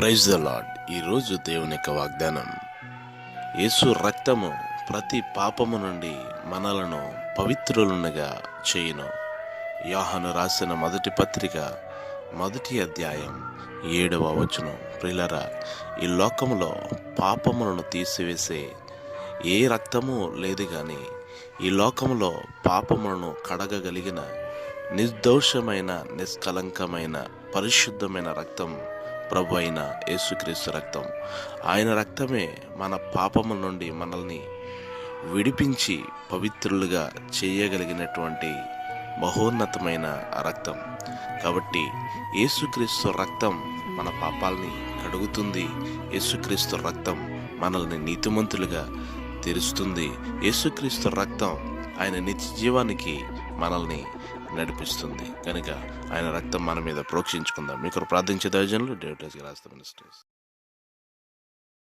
Praise the lord ఈరోజు దేవుని యొక్క వాగ్దానం యేసు రక్తము ప్రతి పాపము నుండి మనలను పవిత్రులనుగా చేయును. యాహను రాసిన మొదటి పత్రిక మొదటి అధ్యాయం ఏడవ వచనం. ప్రిలరా ఈ లోకములో పాపములను తీసివేసే ఏ రక్తము లేదు కానీ ఈ లోకములో పాపములను కడగగలిగిన నిర్దోషమైన నిష్కలంకమైన పరిశుద్ధమైన రక్తం ప్రభు అయిన యేసుక్రీస్తు రక్తం. ఆయన రక్తమే మన పాపముల నుండి మనల్ని విడిపించి పవిత్రులుగా చేయగలిగినటువంటి మహోన్నతమైన రక్తం. కాబట్టి యేసుక్రీస్తు రక్తం మన పాపాలని కడుగుతుంది. యేసుక్రీస్తు రక్తం మనల్ని నీతిమంతులుగా తెరుస్తుంది. యేసుక్రీస్తు రక్తం ఆయన నిత్య జీవానికి మనల్ని నడిపిస్తుంది. కనుక ఆయన రక్తం మన మీద ప్రోక్షించుకుందాం. మీకు ప్రార్థించే దయజనులు డేవిడ్ రాస్తా మినిస్టర్స్